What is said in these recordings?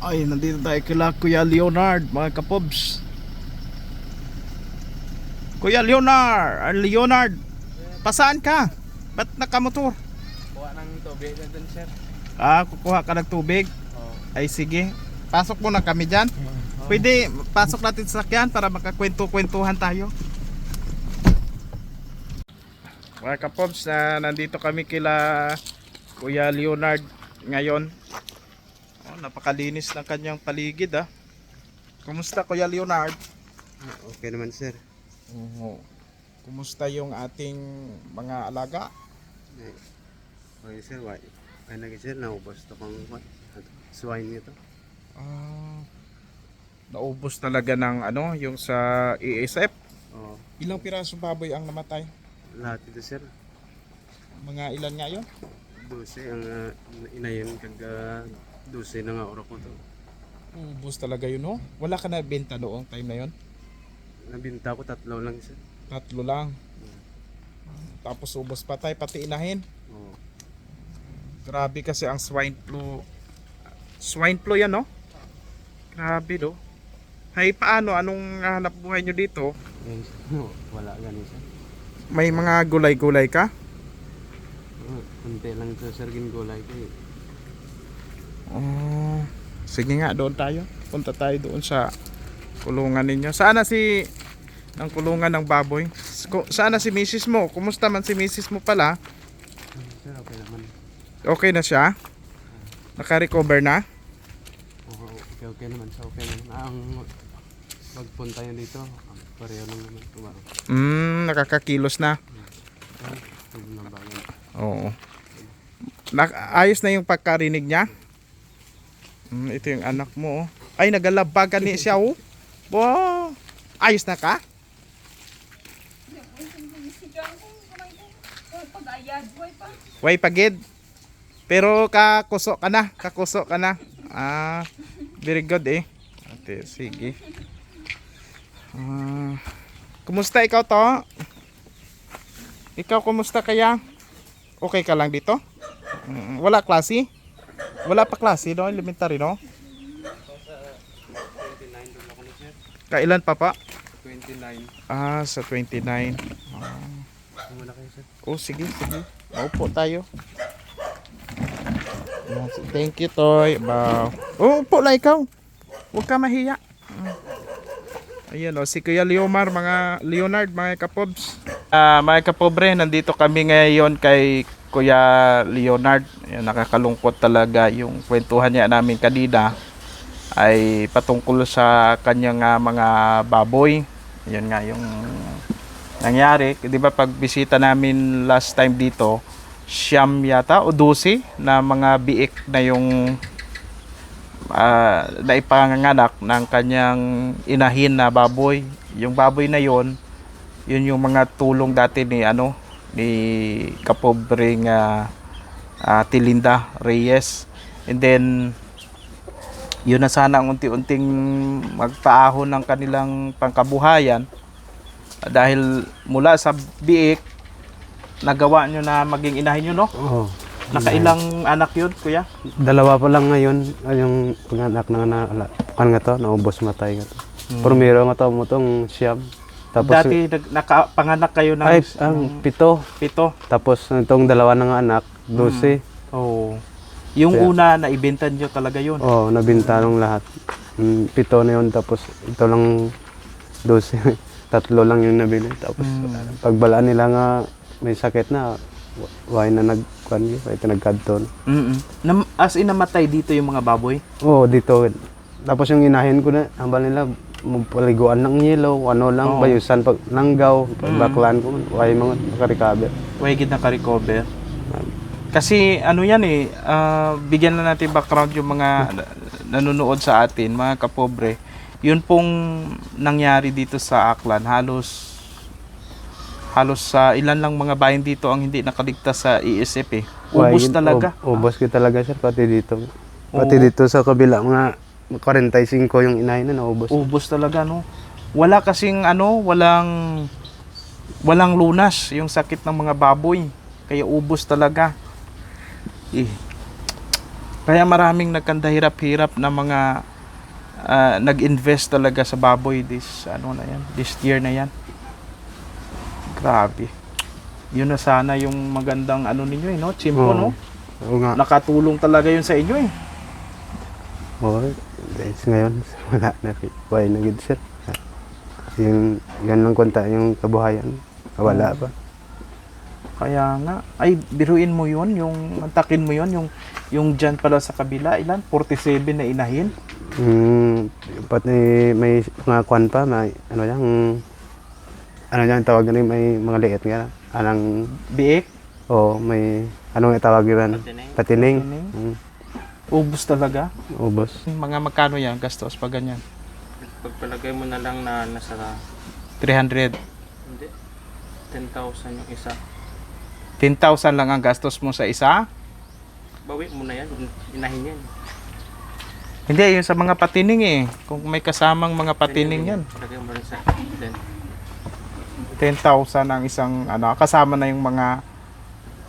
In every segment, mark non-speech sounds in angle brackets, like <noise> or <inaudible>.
Ay, nandito tayo kila Kuya Leonard, mga kapobs. Kuya Leonard, ah, Leonard, pasaan ka? Ba't nakamotor? Kuha ng tubig na dun, sir. Ah, kukuha ka ng tubig. Oo. Ay, sige. Pasok muna kami dyan. Pwede, pasok natin sa sakyan para makakwento-kwentuhan tayo. Mga kapobs, na nandito kami kila Kuya Leonard ngayon. Oh, napakalinis ng kanyang paligid ah. Kumusta Kuya Leonard? Ah, Okay naman, sir. Oo. Kumusta yung ating mga alaga? Ay, Okay, sir. Why? Ay, nag sir, naubos to what? Swine nito. Ah, naubos talaga ng ano, yung sa ESF. Oo. Ilang piraso baboy ang namatay? Lahat ito, sir. Mga ilan nga yun? 12 ang uh, inayon kag uh, 12 na nga oras ko to. Ubus talaga yun, no? Wala ka na benta noong time na yun? Nabinta ko tatlo lang, sir. Tatlo lang. Tapos ubos patay, pati inahin. Oo. Grabe kasi ang swine flu. Swine flu yan, no? Grabe, no? Hay, paano? Anong hanap buhay nyo dito? Wala ganun, sir. May mga gulay-gulay ka? Oo, Kunti lang to, sir, gingulay ko eh. Oh, sige nga, doon tayo. Punta tayo doon sa kulungan ninyo. Saan na si ang kulungan ng baboy? Ko- Saan na si misis mo? Kumusta man si misis mo pala? Sir, okay naman. Okay na siya? Naka-recover na? Oo, okay, okay naman siya. Okay naman. Ang pagpunta niya dito, pareho lang naman. Kumaro. Hmm, nakakakilos na. Oo. Na- ayos na yung pagkarinig niya? Hmm, ito yung anak mo. oh. Ay, nagalabagan ni siya oh. Wow. Ayos na ka? Way pagid. Pero kakuso ka na, kakuso ka na. Ah, very good eh. Ate, sige. Ah, kumusta ikaw to? Ikaw kumusta kaya? Okay ka lang dito? Mm, Wala klase? Wala pa klase no? Elementary no? 29 doon ako ni sir. Kailan pa pa? 29. Ah, sa 29. Wala kayo sir. Oh, sige, sige. Maupo tayo. Thank you, Toy. Ba. Oh, upo lang ikaw. Huwag ka mahiya. Ayan o, si Kuya Leomar, mga Leonard, mga kapobs. Ah, mga kapobre, nandito kami ngayon kay Kuya Leonard. Ayan, nakakalungkot talaga yung kwentuhan niya namin kanina ay patungkol sa kanyang ah, mga baboy. Yun nga yung nangyari. 'Di ba pag bisita namin last time dito, siyam yata o 12 na mga biik na yung ah, naipanganak ng kanyang inahin na baboy. Yung baboy na yon, yun yung mga tulong dati ni ano ni kapobreng ah, ah, Tilinda Reyes. And then yun na sana ang unti-unting magpaahon ng kanilang pangkabuhayan dahil mula sa biik nagawa nyo na maging inahin nyo no? Oo. Nakailang anak yun kuya? Dalawa pa lang ngayon ay yung panganak na na kan nga to naubos matay nga to. Primero nga to mo tong siyam. Tapos Dati nag, nakapanganak kayo ng ay ang pito. pito. Tapos itong dalawa na nga anak, 12. Oh. Yung Kaya- una na ibenta nyo talaga yun. Oh, nabinta nung lahat. Mm, pito na yun tapos ito lang 12. <laughs> Tatlo lang yung nabili. Tapos Mm. pagbalaan nila nga may sakit na why na nagkuan yun, why nagkadton. Mm-mm. Nam- as in namatay dito yung mga baboy. Oo, dito. Tapos yung inahin ko na, hambal nila, paliguan ng yellow, ano lang, Oo. bayusan, pag langgaw, pagbaklan ko, why mga makarikaber. Way gid naka-recover. Kasi ano yan eh, ah, bigyan na natin background yung mga na- nanonood sa atin, mga kapobre. Yun pong nangyari dito sa Aklan, halos halos sa ilan lang mga bayan dito ang hindi nakaligtas sa ESF eh. Ubus talaga. ub- ubos ko talaga sir, pati dito. Pati Oo. dito sa kabila, mga 45 yung inahin na naubos. Ubus talaga no. Wala kasing ano, walang walang lunas yung sakit ng mga baboy. Kaya ubus talaga. Eh, Kaya maraming nagkandahirap-hirap na mga ah, nag-invest talaga sa baboy this ano na yan, this year na yan. Grabe. Yun na sana yung magandang ano ninyo eh, no? Chimpo, Oo. no? Oo nga. Nakatulong talaga yun sa inyo eh. Oo. Dahil ngayon, <laughs> wala na. Why na gid sir. Yung, yan lang kunta yung kabuhayan. Wala pa. Kaya nga, ay biruin mo yun, yung antakin mo yun, yung yung dyan pala sa kabila, ilan? 47 na inahin. Mm, pati may mga kwan pa, may ano yan, ano yan tawag yan, may mga liit nga. Anang, Biik, o may, ano nga tawag yan? Patining. Patining. Patining. Mm, ubus talaga. ubos. Mga magkano yan, gastos pag ganyan? Pagpalagay mo na lang na nasa 300. hindi 10,000 yung isa. 10,000 lang ang gastos mo sa isa? Bawi mo na yan. Inahin yan. Hindi, yung sa mga patining eh. Kung may kasamang mga patining yan. Lagay mo rin sa then 10,000 ang isang ano, kasama na yung mga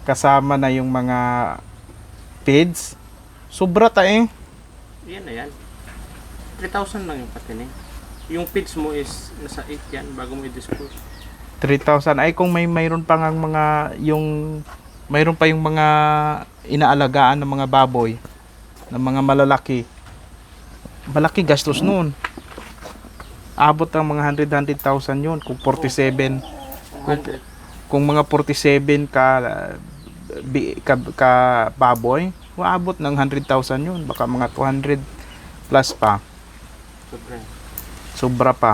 kasama na yung mga feeds. Sobra ta eh. yan na yan. 3,000 lang yung patining. Yung feeds mo is nasa 8 yan bago mo i-dispose. 3,000 ay kung may mayroon pa ngang mga yung mayroon pa yung mga inaalagaan ng mga baboy ng mga malalaki. Malaki gastos noon. Abot ang mga 100 100,000 yun kung 47 100. kung mga 47 ka ka, ka baboy, maabot ng 100,000 yun. Baka mga 200 plus pa. Sobra. Sobra pa.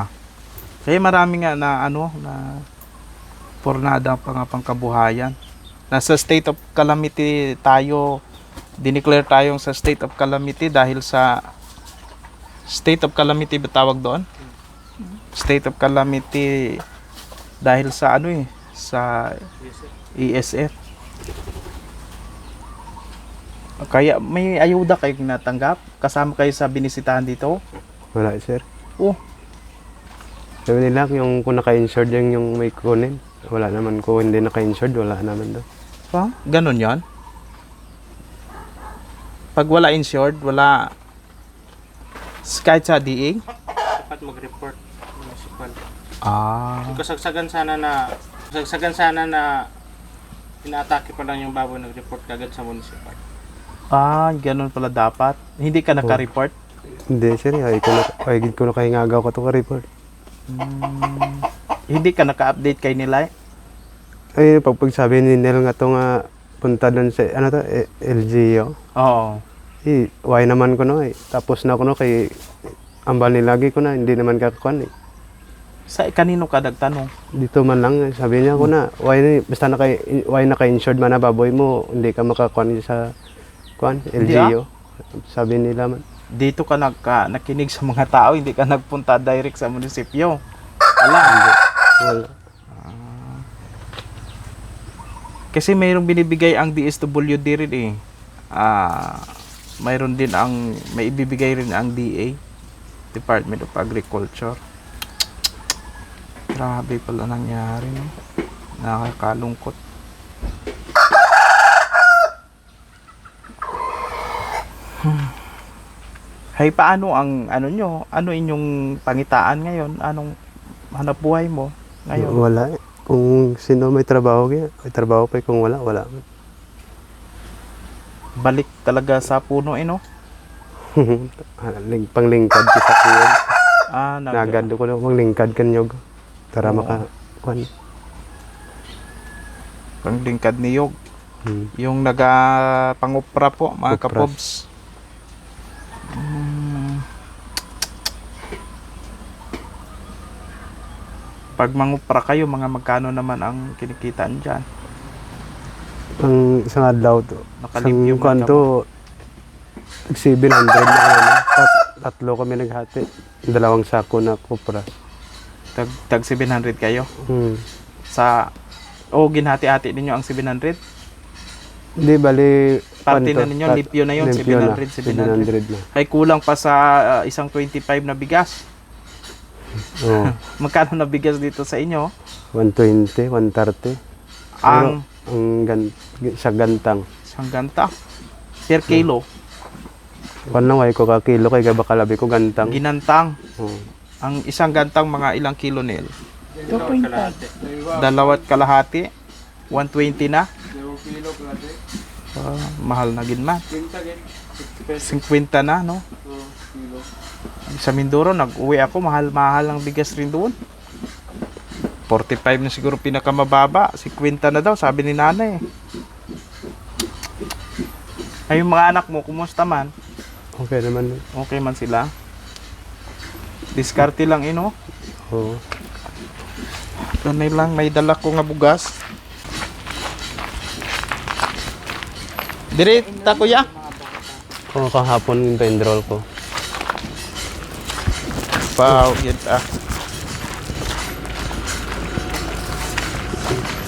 Kaya marami nga na ano na pornada pa nga pangkabuhayan. Nasa state of calamity tayo, dineclare tayong sa state of calamity dahil sa state of calamity ba tawag doon? State of calamity dahil sa ano eh, sa. ESF. Kaya may ayuda kayo natanggap? Kasama kayo sa binisitahan dito? Wala sir. Oh, Sabi nila yung kung naka-insured yung, yung may kunin. Wala naman ko hindi naka-insured, wala naman daw. Ha? Ganon yon? Pag wala insured, wala kahit sa DA? Dapat mag-report municipal. Ah. Kasagsagan sana na kasagsagan sana na inaatake pa lang yung baboy nag-report kagad sa municipal. Ah, ganon pala dapat. Hindi ka naka-report? Hindi sir, ay ko na, ay ko na kay ngagaw ko to ka-report. Hmm. Hindi ka naka-update kay nila? Ay, pag pagsabi ni Nel nga to nga punta doon sa, ano to, eh, LGO. Oo. Eh, why naman ko no eh. Tapos na ko no kay ambal ni lagi ko na, hindi naman kakakuan eh. Sa kanino ka nagtanong? Dito man lang, eh, sabi niya ko na, why, ni- basta naka, why naka-insured man na baboy mo, hindi ka makakuan sa kuan, Hindi, LGO. Sabi nila man. Dito ka nagka, nakinig sa mga tao, hindi ka nagpunta direct sa munisipyo. Wala. Wala. Kasi mayroong binibigay ang DSWD rin eh. Ah, mayroon din ang may ibibigay rin ang DA, Department of Agriculture. Grabe pala nangyari, no? Nakakalungkot. Hmm. Hay paano ang ano nyo? Ano inyong pangitaan ngayon? Anong hanap buhay mo ngayon? Wala. Kung sino may trabaho, kaya may trabaho pa eh. Kung wala, wala. Balik talaga sa puno eh, no? <laughs> Ling, panglingkad kita ko yun. <laughs> Ah, nag- Nagad ko na panglingkad kanyog. Tara Oo. maka, kuan. panglingkad ni Yog. Hmm. Yung naga pangupra po, mga Upras. kapobs. Pag mangupra kayo, mga magkano naman ang kinikitaan dyan? Ang isang adlaw to. Nakalipyo Isang kuan to, 700 na kami. Tat, tatlo kami naghati. Dalawang sako na kupra. Tag, tag 700 kayo. Hmm. Sa, o ginhati-hati ninyo ang 700? Di bali, Parte na ninyo, lipyo na yun, lipyo 700, 700. 700 na. Ay kulang pa sa ah, isang 25 na bigas. Oo. <laughs> Magkano na bigas dito sa inyo? 120, 130. Ang ang gan, sa gantang. isang ganta per kilo. Kwan lang, way ko ka kilo kay gabakalabi ko gantang. Ginantang. Oo. Ang isang gantang mga ilang kilo nil? Kalahati. Dalawat kalahati. 120 na. Ah, mahal na gin man. 50 na, no? Sa Mindoro, nag-uwi ako, mahal-mahal ang bigas rin doon. 45 na siguro pinakamababa. 50 na daw, sabi ni nanay. Ay, yung mga anak mo, kumusta man? Okay naman. Okay man sila? Diskarte lang ino. Oo. Ganay lang, may dala ko nga bugas. Dire, ta kuya. Oo, kahapon yung pendrol ko. Yun ah.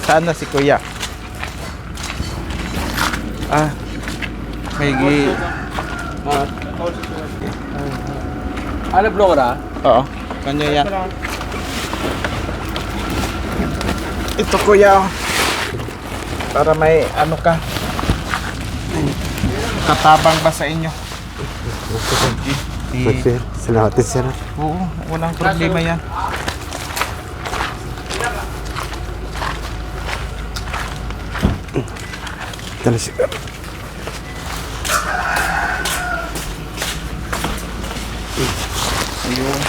Saan na si kuya? Ah, may gi... Ano bro ka Oo, kanya yan. Ito kuya. Para may ano ka. Katabang ba sa inyo? Di, Sir, salamat din sir. oo, walang problema yan. Dala sir. Ayun.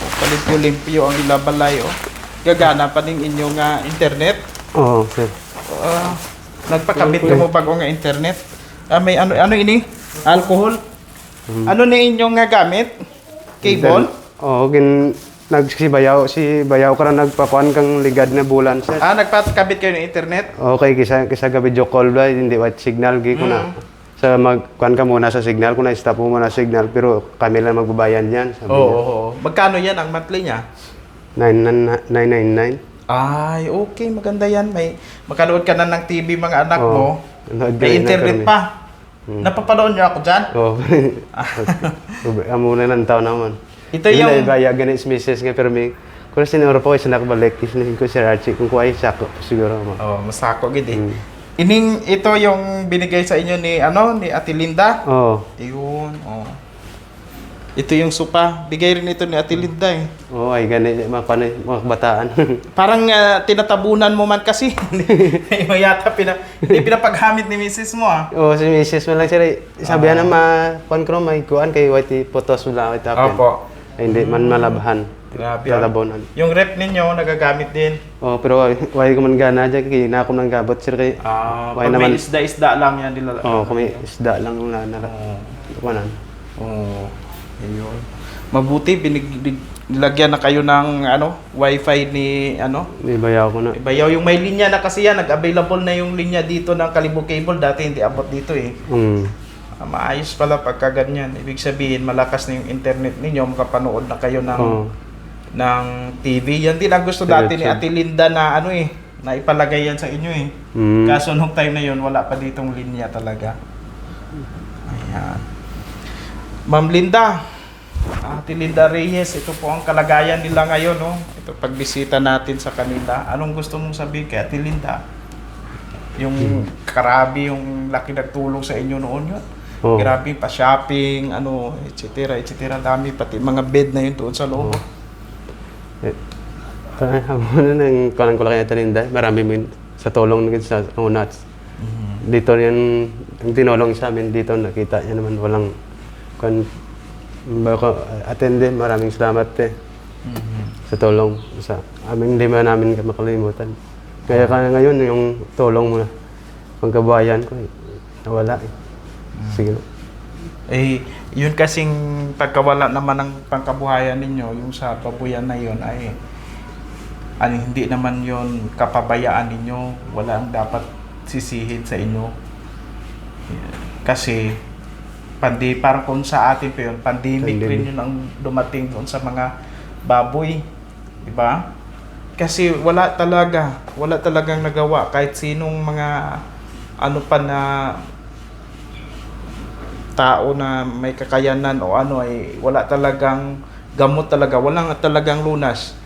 O, Palimpyo-limpyo ang ilabalay, oh. Gagana pa din inyong nga internet. Oo, sir. Ah, nagpakabit ka mo bago nga internet. Ah, may ano ano ini? Alcohol. Ano na inyong nga gamit? Cable? Oo, gin nagsibayaw si bayaw ka na nagpakuan kang ligad na bulan sir. Ah, nagpakabit kayo ng internet? Okay, kisa kisa gabi video call ba hindi what signal gi ko na. Sa magkuan ka muna sa signal ko na stop mo muna signal pero kami lang magbabayan sabi Oo, niya. oo, oo. Magkano yan ang monthly niya? 999. Ay, okay, maganda yan. May makanood ka na ng TV mga anak Oo. mo. May internet kami. Pa. Napapanood niyo ako dyan? Oo. Amo na ng taon naman. Ito Yung yung... baya ganit misis nga pero may kung sinuro po isa nakabalik is na ko si Archie kung kuhay sako siguro mo. Oh, masako gid eh. Mm. Ining ito yung binigay sa inyo ni ano ni Ate Linda. Oo. Ayun, oh. Ito yung supa. Bigay rin ito ni Ate Linda eh. Oo, ay ganit mga kuan mga bataan. <laughs> Parang ah, tinatabunan mo man kasi. <laughs> Mo yata pina, hindi pinapaghamit ni Mrs. mo ah. Oo, si misis mo lang sila. Sabi na ma kuan ko may kuan kay white photos mo lang ito. Opo. Ay, hindi man malabhan. Grabe. ah. Tatabonan. Yung rep ninyo nagagamit din. Oh, pero why ko man gana dyan kay na ako nang gabot sir kay. Ah, pag naman- may isda-isda lang yan nila. Oh, kami isda lang na na. Kuanan. Oh, ayun. Mabuti binig binig- nilagyan na kayo ng ano, wifi ni ano, Di bayaw ko na. Bayaw yung may linya na kasi yan, nag-available na yung linya dito ng Kalibo Cable. Dati hindi abot dito eh. Mm. Ah, maayos pala pagka ganyan. Ibig sabihin, malakas na yung internet ninyo, makapanood na kayo ng, Oo. ng TV. Yan din ang gusto dati ni. Ate Linda na ano eh, na ipalagay yan sa inyo eh. Mm. Kaso nung time na yun, wala pa ditong linya talaga. Ayan. Ma'am Linda, Ate Linda Reyes, ito po ang kalagayan nila ngayon, no? Ito pagbisita natin sa kanila. Anong gusto mong sabihin kay Ate Linda? Yung karabi, yung laki nagtulong sa inyo noon yun. Oo. Grabe, pa-shopping, ano, etc. etc. Dami, pati mga bed na yun doon sa loob. Eh, Kaya mo na nang kuanan ko lang kay Talinda. Marami mo yun sa tulong ng sa unats. Dito yan, ang tinulong sa amin dito, nakita niya naman walang kan baka attend din. Maraming salamat eh, sa tulong sa aming man namin makalimutan. Kaya kaya ngayon yung tulong mo na pangkabayan ko eh, nawala eh. Sige. Eh, yun kasing pagkawala naman ng pangkabuhayan ninyo, yung sa babuyan na yun ay ano, hindi naman yon kapabayaan ninyo. Wala ang dapat sisihin sa inyo. Kasi pandi parang kung sa atin pa yun, pandemic Pandemic. rin yun ang dumating doon sa mga baboy. Di ba? Kasi wala talaga, wala talagang nagawa kahit sinong mga ano pa na tao na may kakayanan o ano ay wala talagang gamot talaga, walang talagang lunas.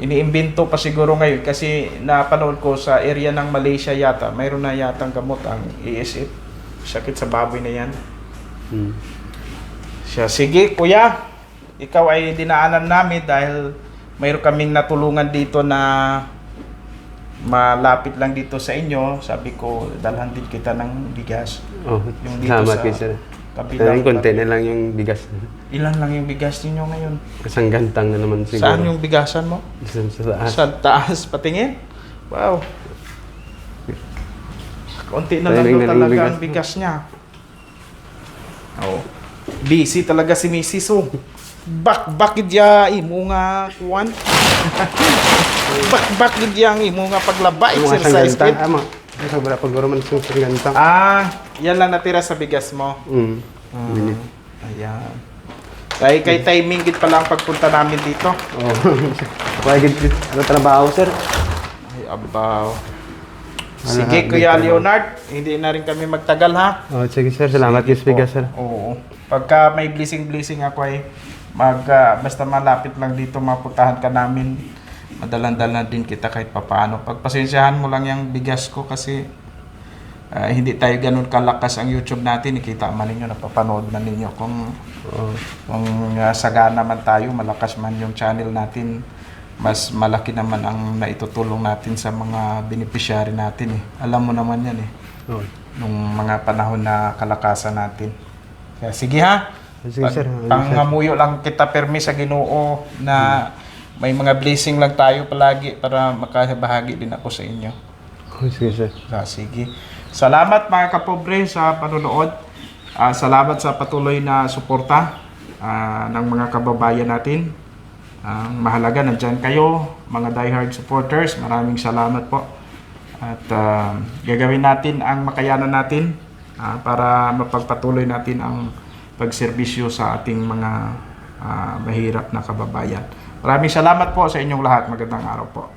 Iniimbento pa siguro ngayon kasi napanood ko sa area ng Malaysia yata, mayroon na yatang gamot ang ESF. Sakit sa baboy na yan. Hmm. Siya, sige kuya, ikaw ay dinaanan namin dahil mayroon kaming natulungan dito na malapit lang dito sa inyo. Sabi ko, dalhan din kita ng bigas. Oh, Yung dito salamat sa sir. kabilang- konti na lang yung bigas. Ilan lang yung bigas ninyo ngayon? Isang gantang na naman siguro. Saan yung bigasan mo? Sa, sa taas. Sa taas, patingin. Wow. Konti na lang lang talaga ang bigas niya. Oh. Busy talaga si Mrs. Oh. Bak bakit ya imo nga kuan? <laughs> bak bakit ya ang imo nga paglaba exercise kit? Ama. Sobra pag man sa sanggantang. Ah, yan lang natira sa bigas mo. Mm. Ah, Minute. ayan. Kay kay timing gid pala ang pagpunta namin dito. Oh. Kaya gid ano trabaho sir? Ay, abaw. Sige, ha, Kuya. Leonard, hindi na rin kami magtagal ha. Oh, sige sir, salamat Sige po. sir. Oo. Pagka may blessing-blessing ako ay mag, ah, basta malapit lang dito mapuntahan ka namin. Madalan-dalan din kita kahit papaano. Pagpasensyahan mo lang yung bigas ko kasi ah, hindi tayo ganun kalakas ang YouTube natin. Ikita man ninyo, napapanood man ninyo kung Oh. kung uh, sagana man tayo, malakas man yung channel natin, mas malaki naman ang naitutulong natin sa mga beneficiary natin eh. Alam mo naman yan eh, Oh. nung mga panahon na kalakasan natin. Kaya sige ha, Sige Pag- sir. Sir? pangamuyo lang kita permi sa ginoo na may mga blessing lang tayo palagi para makabahagi din ako sa inyo. Sige sir. Ah, sige. Salamat mga kapobre sa panonood. Ah, salamat sa patuloy na suporta ah, ng mga kababayan natin. Ang mahalaga, nandyan kayo, mga diehard supporters. Maraming salamat po. At ah, gagawin natin ang makayanan natin ah, para mapagpatuloy natin ang pagserbisyo sa ating mga ah, mahirap na kababayan. Maraming salamat po sa inyong lahat. Magandang araw po.